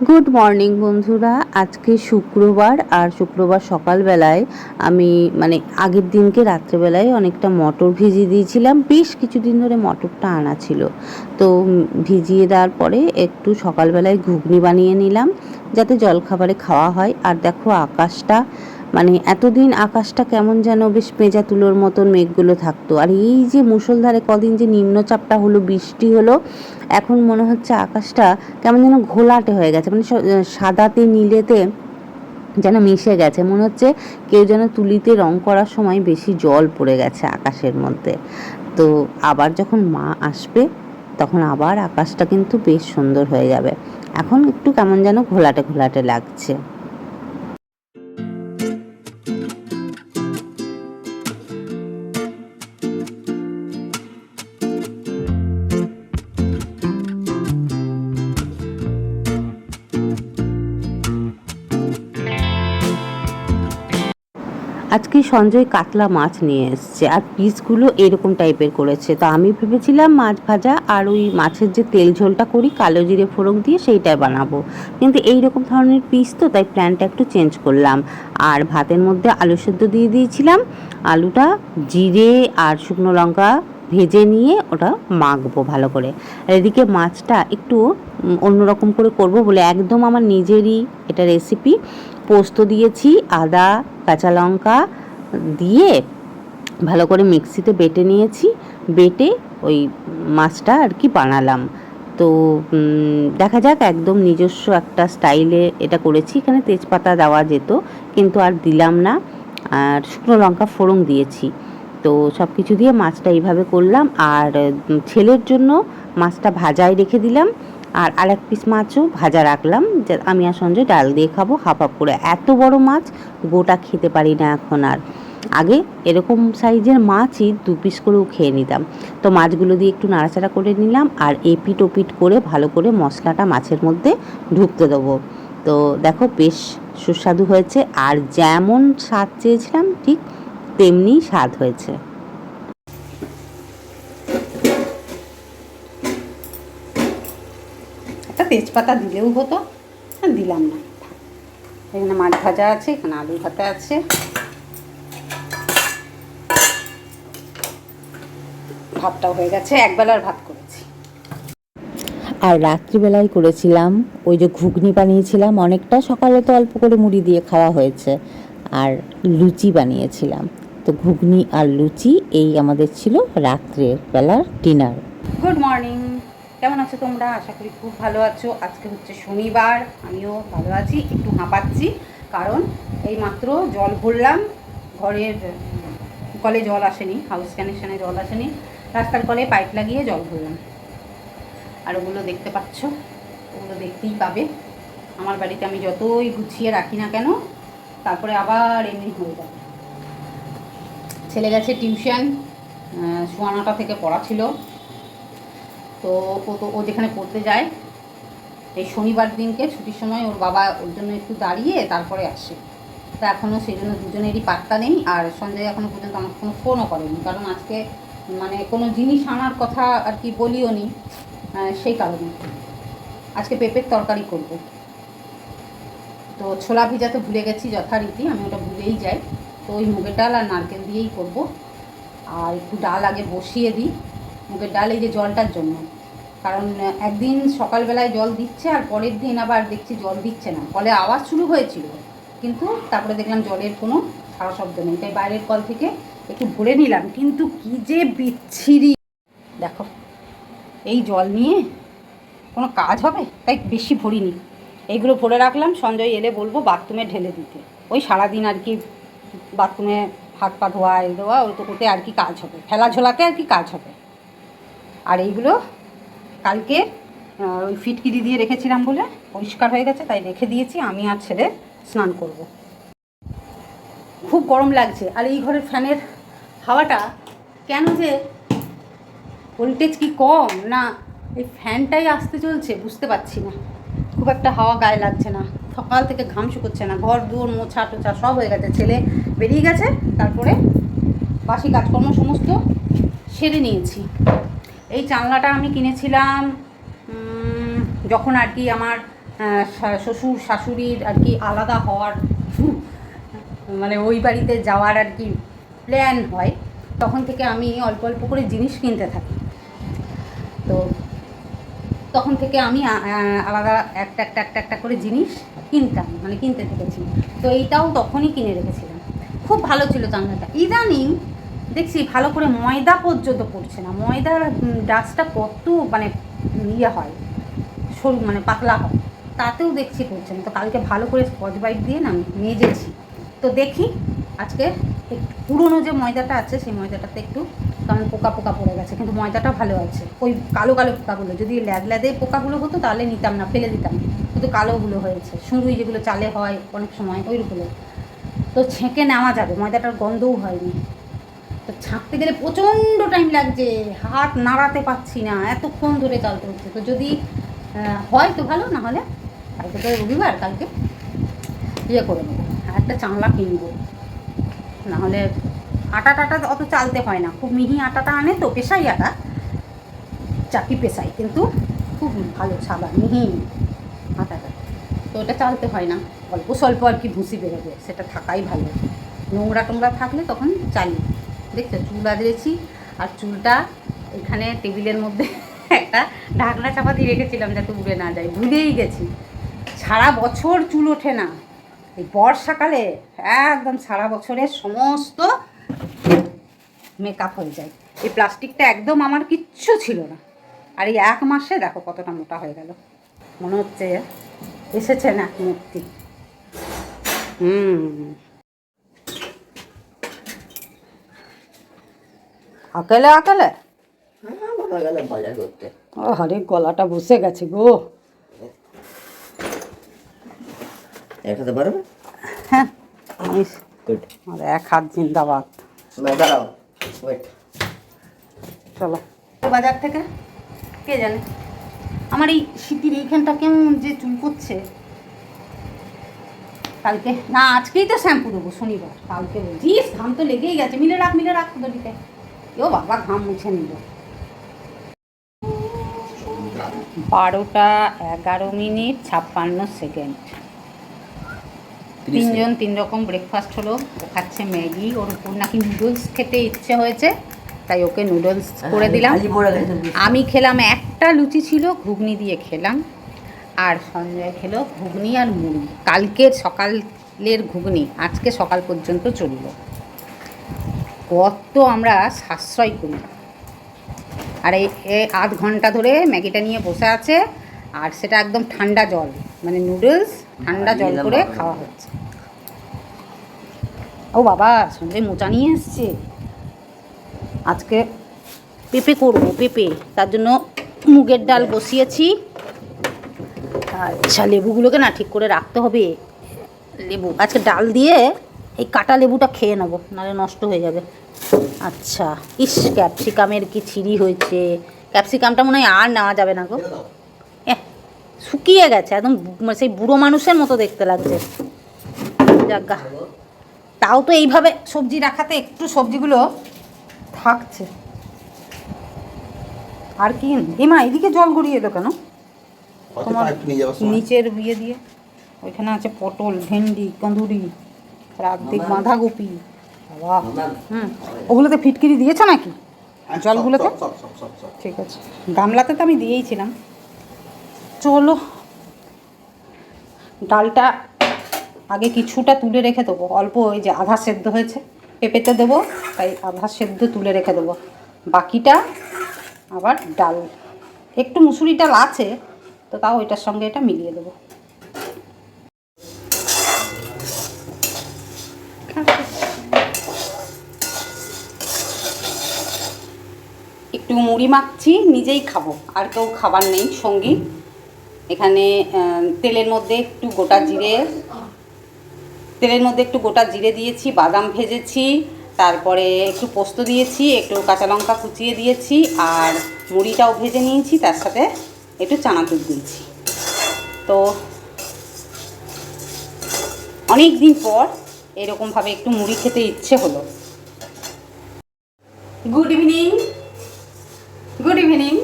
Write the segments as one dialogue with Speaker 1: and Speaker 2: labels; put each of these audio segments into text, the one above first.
Speaker 1: Good morning বন্ধুরা। আজকে শুক্রবার, আর শুক্রবার সকালবেলায় আমি মানে আগের দিনকে রাত্রেবেলায় অনেকটা মটর ভিজিয়ে দিয়েছিলাম। বেশ কিছুদিন ধরে মটরটা আনা ছিল। তো ভিজিয়ে দেওয়ার পরে একটু সকালবেলায় ঘুগনি বানিয়ে নিলাম, যাতে জলখাবারে খাওয়া হয়। আর দেখো, আকাশটা মানে এতদিন আকাশটা কেমন যেন বেশ পেঁজা তুলোর মতন মেঘগুলো থাকতো। আর এই যে মুষলধারে কদিন যে নিম্নচাপটা হলো, বৃষ্টি হলো, এখন মনে হচ্ছে আকাশটা কেমন যেন ঘোলাটে হয়ে গেছে। মানে সাদাতে, নীলেতে যেন মিশে গেছে। মনে হচ্ছে কেউ যেন তুলিতে রং করার সময় বেশি জল পড়ে গেছে আকাশের মধ্যে। তো আবার যখন মা আসবে, তখন আবার আকাশটা কিন্তু বেশ সুন্দর হয়ে যাবে। এখন একটু কেমন যেন ঘোলাটে ঘোলাটে লাগছে। আজকে সঞ্জয় কাতলা মাছ নিয়ে এসছে, আর পিসগুলো এরকম টাইপের করেছে। তো আমি ভেবেছিলাম মাছ ভাজা আর ওই মাছের যে তেল ঝোলটা করি, কালো জিরে ফোড়ন দিয়ে সেইটাই বানাবো। কিন্তু এই রকম ধরনের পিস তো, তাই প্ল্যানটা একটু চেঞ্জ করলাম। আর ভাতের মধ্যে আলু সেদ্ধ দিয়ে দিয়েছিলাম, আলুটা, জিরে আর শুকনো লঙ্কা ভেজে নিয়ে ওটা মাখবো ভালো করে। আর এদিকে মাছটা একটু অন্যরকম করে করব বলে একদম আমার নিজেরই এটা রেসিপি পোস্ত দিয়েছি, আদা, কাঁচা লঙ্কা দিয়ে ভালো করে মিক্সিতে বেটে নিয়েছি। বেটে ওই মাছটা আর কি বানালাম। তো দেখা যাক একদম নিজস্ব একটা স্টাইলে এটা করেছি। এখানে তেজপাতা দেওয়া যেত, কিন্তু আর দিলাম না। আর শুকনো লঙ্কা ফোড়ন দিয়েছি। তো সব কিছু দিয়ে মাছটা এইভাবে করলাম আর ছেলের জন্য মাছটা ভাজায় রেখে দিলাম আর আরেক পিস মাছও ভাজা রাখলাম। যে, আমি আর সঞ্জয় ডাল দিয়ে খাব হাফ হাফ করে। এত বড় মাছ, গোটা খেতে পারি না এখন আর। আগে এরকম সাইজের মাছই দু পিস করেও খেয়ে নিতাম। তো মাছগুলো দিয়ে একটু নাড়াচাড়া করে নিলাম আর এপিট ওপিট করে ভালো করে মশলাটা মাছের মধ্যে ঢুকতে দেবো। তো দেখো বেশ সুস্বাদু হয়েছে। আর যেমন স্বাদ চেয়েছিলাম, ঠিক তেমনি স্বাদ হয়েছে।
Speaker 2: একটা তেজপাতা দিলেও হতো। আর দিলাম না। এখানে মাছ ভাজা আছে এখানে আলু ভাতে আছে। ভাতটাও হয়ে গেছে একবেলার ভাত করেছি।
Speaker 1: আর রাত্রিবেলায় করেছিলাম ওই যে ঘুগনি বানিয়েছিলাম অনেকটা সকালে তো অল্প করে মুড়ি দিয়ে খাওয়া হয়েছে। আর লুচি বানিয়েছিলাম। তো ঘুগনি আর লুচি, এই আমাদের ছিল রাত্রের বেলার ডিনার
Speaker 2: গুড মর্নিং কেমন আছো তোমরা? আশা করি খুব ভালো আছো। আজকে হচ্ছে শনিবার। আমিও ভালো আছি, একটু হাঁপাচ্ছি, কারণ এই মাত্র জল ভরলাম। ঘরের কলে জল আসেনি হাউস কানেকশানে জল আসেনি। রাস্তার কলে পাইপ লাগিয়ে জল ভরলাম। আর ওগুলো দেখতে পাচ্ছ, ওগুলো দেখতেই পাবে। আমার বাড়িতে আমি যতই গুছিয়ে রাখি না কেন, তারপরে আবার এমনি হয়ে যাবে। ছেলে গেছে টিউশন সোয়া নটা থেকে পড়া ছিল। তো ও তো, ও যেখানে পড়তে যায়, এই শনিবার দিনকে ছুটির সময় ওর বাবা ওর জন্য একটু দাঁড়িয়ে তারপরে আসে। তো এখনও সেই জন্য দুজনেরই পাত্তা নেই, আর সঞ্জয় এখনও পর্যন্ত আমাকে কোনো ফোনও করেনি, কারণ আজকে মানে কোনো জিনিস আনার কথা আর কি বলিও নি সেই কারণে। আজকে পেঁপের তরকারি করব। তো ছোলা ভিজাতে ভুলে গেছি যথারীতি, আমি ওটা ভুলেই যাই। তো ওই মুগের ডাল আর নারকেল দিয়েই করব। আর একটু ডাল আগে বসিয়ে দিই, মুগের ডাল এই যে জলটার জন্য। কারণ একদিন সকালবেলায় জল দিচ্ছে আর পরের দিন আবার দেখছি জল দিচ্ছে না। কলে আওয়াজ শুরু হয়েছিল, কিন্তু তারপরে দেখলাম জলের কোনো সারা শব্দ নেই। তাই বাইরের কল থেকে একটু ভরে নিলাম। কিন্তু কি যে বিচ্ছিরি! দেখো, এই জল নিয়ে কোনো কাজ হবে? তাই বেশি ভরিনি। এইগুলো ভরে রাখলাম, সঞ্জয় এলে বলব বাথরুমে ঢেলে দিতে। ওই সারাদিন আর কি বাথরুমে হাত পা ধোয়া এই দেওয়া, ওই তো ওতে আর কি কাজ হবে। ফেলা ঝোলাতে আর কি কাজ হবে। আর এইগুলো কালকে ওই ফিটকিরি দিয়ে রেখেছিলাম বলে পরিষ্কার হয়ে গেছে, তাই রেখে দিয়েছি। আমি আর ছেলে স্নান করব। খুব গরম লাগছে। আর এই ঘরের ফ্যানের হাওয়াটা কেন যে ভোল্টেজ কি কম? না, এই ফ্যানটাই আসতে চলছে, বুঝতে পারছি না। খুব একটা হাওয়া গায়ে লাগছে না। সকাল থেকে ঘাম শুকোচ্ছে না, ঘর, দুয়ার, মোছা, টোছা সব হয়ে গেছে, ছেলে বেরিয়ে গেছে, তারপরে বাসি কাজকর্ম সমস্ত সেরে নিয়েছি। এই জানলাটা আমি কিনেছিলাম যখন আর কি আমার শ্বশুর, শাশুড়ির আর কি আলাদা হওয়ার মানে ওই বাড়িতে যাওয়ার আর কি প্ল্যান হয়, তখন থেকে আমি অল্প অল্প করে জিনিস কিনতে থাকি। তো তখন থেকে আমি আলাদা একটা একটা একটা একটা করে জিনিস কিনতাম মানে কিনতে থেকেছি। তো এইটাও তখনই কিনে রেখেছিলাম। খুব ভালো ছিল চাংলাটা ইদানিং দেখছি ভালো করে ময়দা পর্যন্ত পড়ছে না। ময়দার ডাস্টটা কত মানে ইয়ে হয়, সরু মানে পাতলা হয়, তাতেও দেখছি পড়ছে না। তো কালকে ভালো করে স্কচ বাইট দিয়ে না মেজেছি। তো দেখি আজকে একটু পুরনো যে ময়দাটা আছে, সেই ময়দাটাতে একটু কারণ পোকা পোকা পড়ে গেছে। কিন্তু ময়দাটা ভালো আছে। ওই কালো কালো পোকাগুলো, যদি ল্যাদ ল্যাদে পোকাগুলো হতো তাহলে নিতাম না, ফেলে দিতাম। কিন্তু কালোগুলো হয়েছে। সুঁড়ুই যেগুলো চালে হয় অনেক সময়, ওইগুলো। তো ছেঁকে নেওয়া যাবে, ময়দাটার গন্ধও হয়নি। তো ছাঁকতে গেলে প্রচণ্ড টাইম লাগছে, হাত নাড়াতে পারছি না, এতক্ষণ ধরে চালতে হচ্ছে। তো যদি হয় তো ভালো, না হলে কালকে তো রবিবার, কালকে ইয়ে করে নেব, একটা চাংলা কিনবো। নাহলে আটা টাটা অত চালতে হয় না। খুব মিহি আটাটা আনে তো, পেশাই আটা, চাকি পেশাই, কিন্তু খুব ভালো সাদা, মিহি। আটাটা তো ওটা চালতে হয় না। অল্প স্বল্প আর কি ভুসি বেরোবে, সেটা থাকাই ভালো। নোংরা টোংরা থাকলে তখন চালি। দেখছ? চুল আদরেছি আর চুলটা এখানে টেবিলের মধ্যে একটা ঢাকনা চাপা দিয়ে রেখেছিলাম যাতে উড়ে না যায়। ভুলেই গেছি। সারা বছর চুল ওঠে না। এই বর্ষাকালে একদম সারা বছরের সমস্ত মেকআপ হয়ে যায়। এই প্লাস্টিকটা একদম আমার কিচ্ছু ছিল না। আর এই এক মাসে দেখো কতটা মোটা হয়ে গেল। মনে হচ্ছে এসেছে না মূর্তি। হুম। আকেলে আকেলে?
Speaker 3: হ্যাঁ
Speaker 2: ও আরে গলাটা বসে গেছে গো।
Speaker 3: দেখাতে পারবে?
Speaker 2: হ্যাঁ
Speaker 3: গুড
Speaker 2: আর এক হাত জিন্দাবাদ।
Speaker 3: দাঁড়াও ওয়েট
Speaker 2: চলো। বাজার থেকে কে জানে? আমার এই শীতের এইখানটা কেমন যে চুল করছে কালকে না আজকেই তো শ্যাম্পু দেবো শনিবার কালকে বলছিস ঘাম তো লেগেই গেছে মিলে রাখ মিলে রাখ দিতে ও বাবা ঘাম মুছে নিল। বারোটা এগারো মিনিট ছাপ্পান্ন সেকেন্ড। তিনজন তিন রকম ব্রেকফাস্ট হলো। ও খাচ্ছে ম্যাগি ওর উপর নাকি নুডলস খেতে ইচ্ছে হয়েছে তাই ওকে নুডলস করে দিলাম। আমি খেলাম একটা লুচি ছিল ঘুগনি দিয়ে খেলাম। আর সঞ্জয় খেলো ঘুগনি আর মুড়ি। কালকের সকালের ঘুগনি আজকে সকাল পর্যন্ত চলল। কত আমরা সাশ্রয় করি। আর এই আধ ঘণ্টা ধরে ম্যাগিটা নিয়ে বসে আছে আর সেটা একদম ঠান্ডা জল মানে নুডলস ঠান্ডা জল করে খাওয়া হচ্ছে। ও বাবা সঞ্জয় মোচা নিয়ে এসছে। আজকে পেঁপে করব পেঁপে। তার জন্য মুগের ডাল বসিয়েছি। আচ্ছা লেবুগুলোকে না ঠিক করে রাখতে হবে। লেবু আজকে ডাল দিয়ে এই কাটা লেবুটা খেয়ে নেব নাহলে নষ্ট হয়ে যাবে। আচ্ছা ইস ক্যাপসিকামের কি ছিরি হয়েছে। ক্যাপসিকামটা মনে হয় আর নেওয়া যাবে না গো। শুকিয়ে গেছে একদম মানে সেই বুড়ো মানুষের মতো দেখতে লাগছে। যাজ্ঞা তাও তো এইভাবে সবজি রাখাতে একটু সবজিগুলো থাকছে। আর কি? এমা এদিকে জল গড়িয়ে এলো কেন? তোমার নিচের বিয়ে দিয়ে। ওইখানে আছে পটল ভেন্ডি কন্দুরি আর অর্ধেক বাঁধাকপি। বাবা হুম। ওগুলোতে ফিটকিরি দিয়েছ নাকি? জলগুলোতে? ঠিক আছে। গামলাতে তো আমি দিয়েইছিলাম। চলো। ডালটা আগে কিছুটা তুলে রেখে দেবো। অল্প ওই যে আধা সেদ্ধ হয়েছে। পেঁপেতে দেবো তাই আধা সেদ্ধ তুলে রেখে দেবো। বাকিটা আবার ডাল। একটু মুসুরি ডাল আছে, তো তাও এটার সঙ্গে এটা মিলিয়ে দেবো। একটু মুড়ি মাখছি, নিজেই খাব, আর কেউ খাবার নেই, সঙ্গী। এখানে তেলের মধ্যে একটু গোটা জিরে, তেলের মধ্যে একটু গোটা জিরে দিয়েছি, বাদাম ভেজেছি তারপরে একটু পোস্ত দিয়েছি, একটু কাঁচা লঙ্কা কুচিয়ে দিয়েছি, আর মুড়িটাও ভেজে নিয়েছি, তার সাথে একটু চানা চানাচুর দিয়েছি। তো অনেক দিন পর এরকমভাবে একটু মুড়ি খেতে ইচ্ছে হলো। গুড ইভিনিং গুড ইভিনিং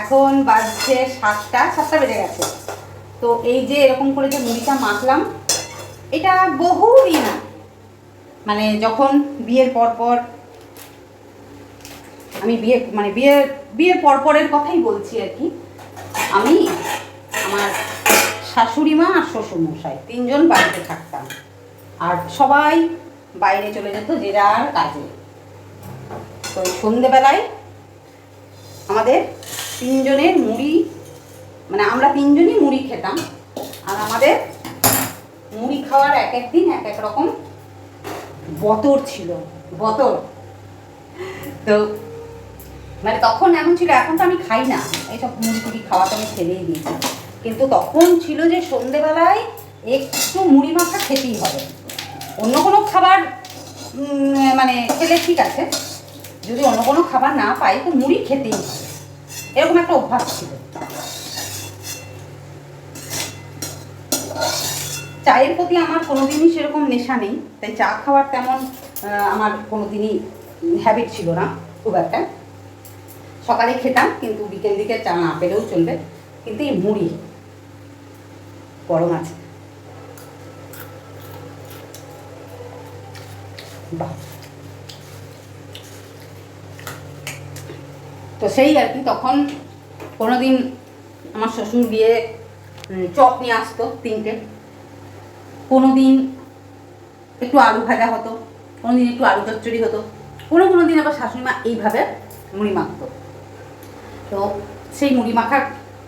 Speaker 2: এখন বাজছে সাতটা সাতটা বেজে গেছে। তো এই যে এরকম করে যে মুড়িটা মাখলাম, এটা বহু দিন আগে। মানে যখন বিয়ের পর পর আমি বিয়ে মানে বিয়ের বিয়ের পরপরের কথাই বলছি আর কি, আমি আমার শাশুড়ি মা আর শ্বশুর মশাই তিনজন বাড়িতে থাকতাম। আর সবাই বাইরে চলে যেত যে যার কাজে। তো সন্ধেবেলায় আমাদের তিনজনের মুড়ি মানে আমরা তিনজনই মুড়ি খেতাম। আর আমাদের মুড়ি খাওয়ার এক এক দিন এক এক রকম বতর ছিল, বতর। তো মানে তখন এমন ছিল, এখন তো আমি খাই না। এইসব মুড়ি টুড়ি খাওয়া তো আমি ছেড়েই দিয়েছি। কিন্তু তখন ছিল যে সন্ধেবেলায় একটু মুড়ি মাখা খেতেই হবে। অন্য কোনো খাবার মানে খেলে ঠিক আছে। যদি অন্য কোনো খাবার না পাই, তো মুড়ি খেতেই হবে। এরকম একটা অভ্যাস ছিল। চায়ের প্রতি আমার কোনোদিনই সেরকম নেশা নেই, তাই চা খাওয়ার তেমন আমার কোনোদিনই হ্যাবিট ছিল না, খুব একটা। সকালে খেতাম, কিন্তু বিকেল দিকে চা না পেলেও চলবে, কিন্তু এই মুড়ি, গরম আছে। বাহ। তো সেই আর কি, তখন কোনোদিন আমার শ্বশুর গিয়ে চপ নিয়ে আসতো তিনটে। কোনো দিন একটু আলু ভাজা হতো কোনো দিন একটু আলু চচ্চড়ি হতো, কোনো কোনো দিন আবার শাশুড়ি মা এইভাবে মুড়ি মাখতো। তো সেই মুড়ি মাখার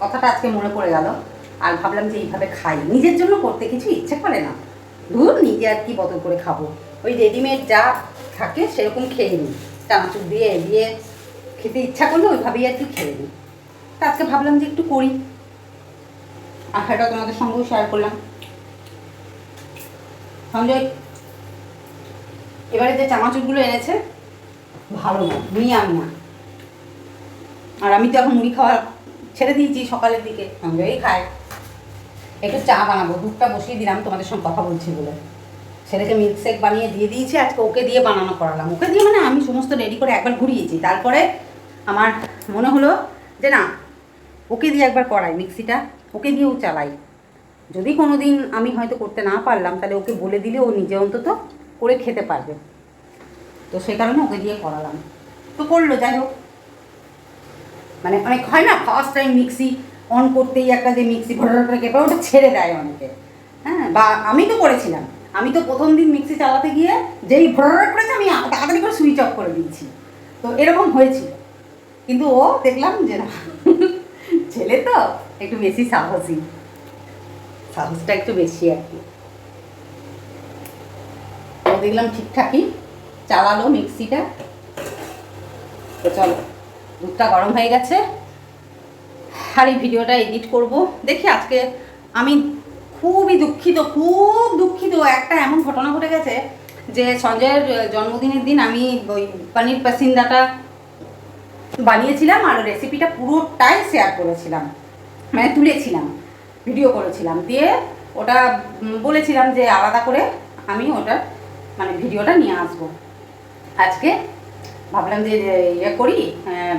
Speaker 2: কথাটা আজকে মনে পড়ে গেল, আর ভাবলাম যে এইভাবে খাই। নিজের জন্য করতে কিছু ইচ্ছে করে না। ধুর, নিজে আর কি বদল করে খাব। ওই রেডিমেড যা থাকে সেরকম খেয়ে নিই। চানাচুর দিয়ে দিয়ে খেতে ইচ্ছা করলে ওইভাবেই আর কি খেয়ে নিই। তা আজকে ভাবলাম যে একটু করি। আর সেটা তোমাদের সঙ্গেও শেয়ার করলাম। সঞ্জয়, এবারে যে চানাচুরগুলো এনেছে, ভালো না মিয়াম না। আর আমি তো এখন মুড়ি খাওয়া ছেড়ে দিয়েছি সকালের দিকে। সঞ্জয়ই খায়। একটু চা বানাবো, দুধটা বসিয়ে দিলাম, তোমাদের সঙ্গে কথা বলছি বলে। ছেলেকে মিল্কশেক বানিয়ে দিয়ে দিয়েছি, আজকে ওকে দিয়ে বানানো করালাম। ওকে দিয়ে মানে আমি সমস্ত রেডি করে একবার ঘুরিয়েছি। তারপরে আমার মনে হলো যে না, ওকে দিয়ে একবার করাই মিক্সিটা, ওকে দিয়েও চালাই। যদি কোনো দিন আমি হয়তো করতে না পারলাম, তাহলে ওকে বলে দিলে ও নিজে অন্তত করে খেতে পারবে। তো সেই কারণে ওকে দিয়ে করালাম। তো করল, যাই হোক। মানে অনেক হয় না ফার্স্ট টাইম মিক্সি অন করতেই একটা যে মিক্সি ভরার করে কেঁপে ওটা ছেড়ে দেয় অনেকে। হ্যাঁ বা আমি তো করেছিলাম। আমি তো প্রথম দিন মিক্সি চালাতে গিয়ে যেই ভরার করেছে, আমি তাড়াতাড়ি করে সুইচ অফ করে দিয়েছি। তো এরকম হয়েছিল। কিন্তু ও দেখলাম যে না, ছেলে তো, একটু বেশি সাহসী। সাহসটা একটু বেশি আর কি। দেখলাম ঠিকঠাকই চালালো মিক্সিটা। তো চলো, দুধটা গরম হয়ে গেছে। আর এই ভিডিওটা এডিট করব। দেখি আজকে আমি খুবই দুঃখিত, খুব দুঃখিত। একটা এমন ঘটনা ঘটে গেছে যে সঞ্জয়ের জন্মদিনের দিন আমি ওই পনির পাসিন্দাটা বানিয়েছিলাম আর রেসিপিটা পুরোটাই শেয়ার করেছিলাম মানে তুলেছিলাম। ভিডিও করেছিলাম। দিয়ে ওটা বলেছিলাম যে আলাদা করে আমি ওটা মানে ভিডিওটা নিয়ে আসব। আজকে ভাবলাম যে ইয়ে করি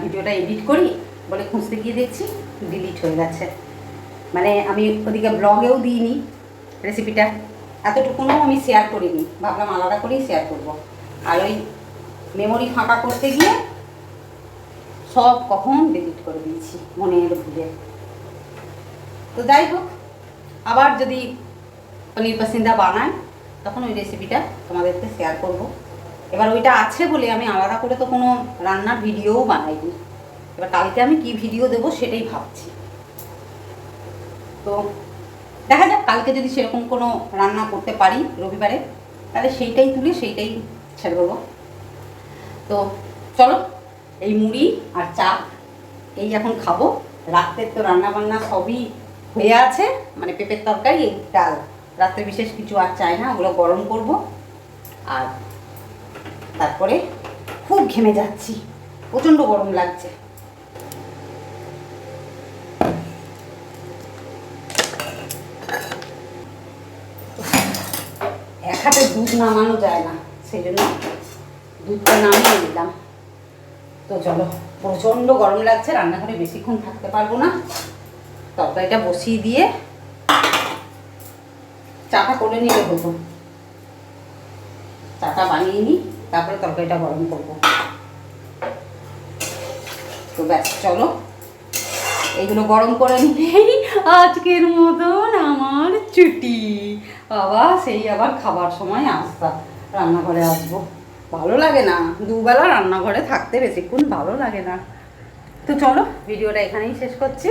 Speaker 2: ভিডিওটা এডিট করি, বলে খুঁজতে গিয়ে দেখছি ডিলিট হয়ে গেছে। মানে আমি ওদিকে ব্লগেও দিইনি রেসিপিটা এতটুকুনও আমি শেয়ার করিনি। ভাবলাম আলাদা করেই শেয়ার করব। আর ওই মেমোরি ফাঁকা করতে গিয়ে সব কখন ডিলিট করে দিয়েছি মনে এলো ভুলে। তো যাই হোক, আবার যদি পনির পাসিন্দা বানায় তখন ওই রেসিপিটা তোমাদেরকে শেয়ার করব। এবার ওইটা আছে বলে আমি আলাদা করে তো কোনো রান্নার ভিডিওও বানাইনি। এবার কালকে আমি কি ভিডিও দেবো সেটাই ভাবছি। তো দেখা যাক, কালকে যদি সেরকম কোনো রান্না করতে পারি রবিবারে, তাহলে সেইটাই তুলে সেইটাই ছেড়ে দেবো। তো চলো, এই মুড়ি আর চা, এই এখন খাব। রাত্রের তো রান্না বান্না সবই হয়ে আছে মানে পেঁপের তরকারি, এই ডাল। রাত্রে বিশেষ কিছু আর চাই না, ওগুলো গরম করব। আর তারপরে খুব ঘেমে যাচ্ছি। প্রচণ্ড গরম লাগছে। এক হাতে দুধ নামানো যায় না সেই জন্য দুধটা নামিয়ে নিলাম। তো চলো, প্রচণ্ড গরম লাগছে, রান্নাঘরে বেশিক্ষণ থাকতে পারব না। তরকারিটা বসিয়ে দিয়ে চাটা করে নিলে হতো। চাটা বানিয়ে নিই, তারপরে তরকারিটা গরম করব। তো ব্যাস, চলো। এগুলো গরম করে নিলেই আজকের মতন আমার ছুটি বাবা, সেই আবার খাবার সময় আসতাম রান্নাঘরে আসব। ভালো লাগে না। দুবেলা রান্নাঘরে থাকতে বেশিক্ষণ ভালো লাগে না। তো চলো, ভিডিওটা এখানেই শেষ করছি।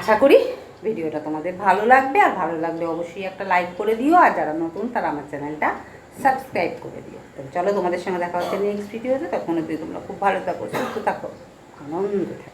Speaker 2: আশা করি ভিডিওটা তোমাদের ভালো লাগবে, আর ভালো লাগলে অবশ্যই একটা লাইক করে দিও, আর যারা নতুন তারা আমার চ্যানেলটা সাবস্ক্রাইব করে দিও। চলো তোমাদের সঙ্গে দেখা হচ্ছে নেক্সট ভিডিওতে তখন তোমরা খুব ভালো থাকো, সুস্থ থাকো, আনন্দ থাকো।